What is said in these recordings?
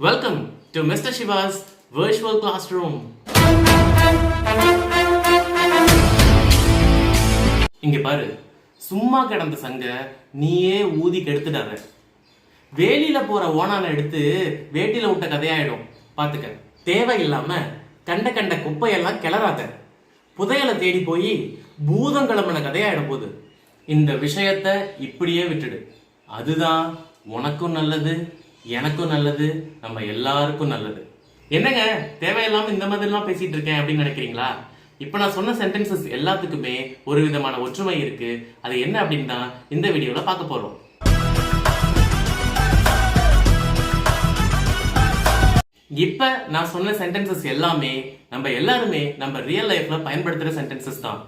Welcome to mister Mr. Shiva's virtual classroom. இங்க பாரு சும்மா கிடந்த சங்க நீயே ஊதி கெடுத்துடாத வேலியில போற ஓனான எடுத்து வேட்டில விட்ட கதையாயிடும் பாத்துக்க தேவையில்லாம கண்ட கண்ட குப்பையெல்லாம் கிளறாத புதையலை தேடி போய் பூதம் கிளம்பின கதையாயிடும் போது இந்த விஷயத்த இப்படியே விட்டுடு அதுதான் உனக்கும் நல்லது எனக்கும் நல்லது நம்ம எல்லாருக்கும் நல்லது. என்னங்க தேவையில்லாமல் இந்த மாதிரிலாம் பேசிட்டு இருக்கேன் அப்படின்னு நினைக்கிறீங்களா? இப்ப நான் சொன்ன சென்டென்சஸ் எல்லாத்துக்குமே ஒரு விதமான ஒற்றுமை இருக்கு. அது என்ன அப்படின்னு தான் இந்த வீடியோல பார்க்க போறோம். இப்ப நான் சொன்ன சென்டென்சஸ் எல்லாமே நம்ம எல்லாருமே நம்ம ரியல் லைஃப்ல பயன்படுத்துற சென்டென்சஸ் தான்.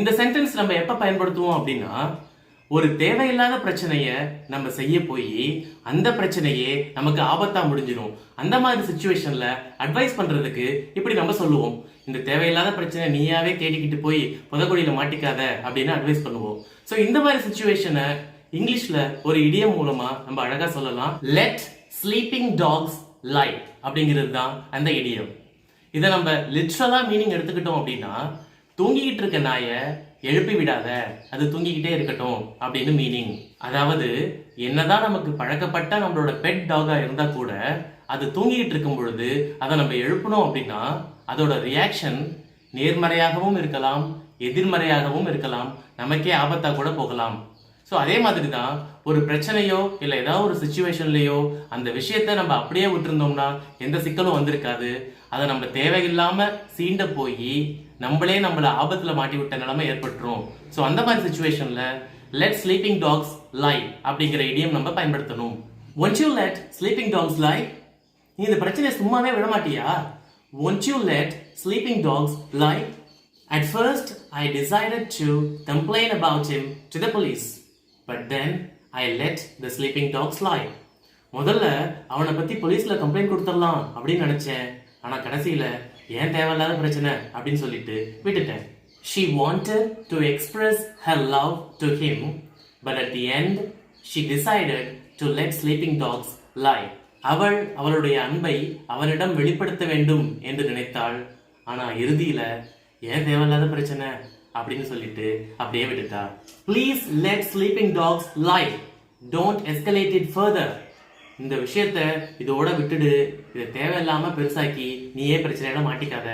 இந்த சென்டென்ஸ் நம்ம எப்ப பயன்படுத்துவோம் அப்படின்னா ஒரு தேவையில்லாத பிரச்சனைய நம்ம செய்ய போய் அந்த பிரச்சனையே நமக்கு ஆபத்தா முடிஞ்சிடும் அந்த மாதிரி சுச்சுவேஷன்ல அட்வைஸ் பண்றதுக்கு இப்படி நம்ம சொல்லுவோம். இந்த தேவையில்லாத பிரச்சனை நீயாவே தேடிக்கிட்டு போய் புதக்குடியில மாட்டிக்காத அப்படின்னு அட்வைஸ் பண்ணுவோம். ஸோ இந்த மாதிரி சுச்சுவேஷனை இங்கிலீஷ்ல ஒரு இடியம் மூலமா நம்ம அழகா சொல்லலாம். லெட் ஸ்லீப்பிங் டாக்ஸ் லைட் அப்படிங்கிறது தான் அந்த இடியம். இதை நம்ம லிட்ரலா மீனிங் எடுத்துக்கிட்டோம் அப்படின்னா தூங்கிக்கிட்டு இருக்க நாயை எழுப்பி விடாத. அது தூங்கிக்கிட்டே இருக்கட்டும் அப்படின்னு மீனிங் அதாவது என்னதான் நமக்கு பழக்கப்பட்ட நம்மளோட பெட் டாகா இருந்தா கூட அது தூங்கிக்கிட்டு இருக்கும் பொழுது அதை நம்ம எழுப்பணும் அப்படின்னா அதோட ரியாக்ஷன் நேர்மறையாகவும் இருக்கலாம் எதிர்மறையாகவும் இருக்கலாம் நமக்கே ஆபத்தாக கூட போகலாம். ஸோ அதே மாதிரி தான் ஒரு பிரச்சனையோ இல்லை ஏதாவது ஒரு சுச்சுவேஷன்லையோ அந்த விஷயத்த நம்ம அப்படியே விட்டுருந்தோம்னா எந்த சிக்கலும் வந்திருக்காது. அதை நம்ம தேவையில்லாமல் சீண்ட போய் நம்மளே நம்மளை ஆபத்தில் மாட்டி விட்ட நிலைமை ஏற்பட்டுரும். ஸோ அந்த மாதிரி சுச்சுவேஷனில் லெட் ஸ்லீப்பிங் டாக்ஸ் லை அப்படிங்கிற இடியம் நம்ம பயன்படுத்தணும். Once you let sleeping dogs lie நீ இந்த பிரச்சனையை சும்மாவே விட மாட்டியா? Once you let sleeping dogs lie at first I decided to complain about him to the police but then I let the sleeping dogs lie முதல்ல அவனை பத்தி போலீஸ்ல கம்ப்ளைண்ட் கொடுத்துடலாம் அப்படின்னு நினைச்சேன். ஆனா கடைசியில ஏன் தேவையில்லாத பிரச்சனை அப்படின்னு சொல்லிட்டு விட்டுட்டேன். She wanted to express her love to him but at the end she decided to let sleeping dogs lie அவள் அவளுடைய அன்பை அவனிடம் வெளிப்படுத்த வேண்டும் என்று நினைத்தாள். ஆனால் இறுதியில் ஏன் தேவையில்லாத பிரச்சனை? அப்படின்னு சொல்லிட்டு அப்படியே விட்டுட்டா. Please let sleeping dogs lie don't escalate it further இந்த விஷயத்த இதோட விட்டுடு. இதை தேவையில்லாம பெருசாக்கி நீயே பிரச்சனையில மாட்டிக்காத.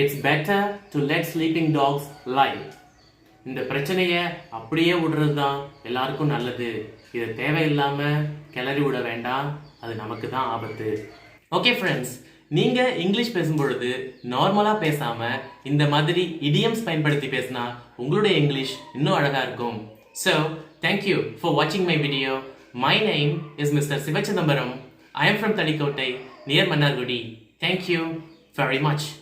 It's better to let sleeping dogs life இந்த பிரச்சனையை அப்படியே விடுறது தான் எல்லாருக்கும் நல்லது. இதை தேவையில்லாம கிளறி விட வேண்டாம். அது நமக்கு தான் ஆபத்து. ஓகே ஃப்ரெண்ட்ஸ் நீங்க இங்கிலீஷ் பேசும்பொழுது நார்மலா பேசாம இந்த மாதிரி இடியம்ஸ் பயன்படுத்தி பேசினா உங்களுடைய இங்கிலீஷ் இன்னும் அழகா இருக்கும். ஸோ தேங்க்யூ ஃபார் வாட்சிங் my video My name is Mr. Sivachandambaram. I am from Talikote, near Managudi. Thank you very much.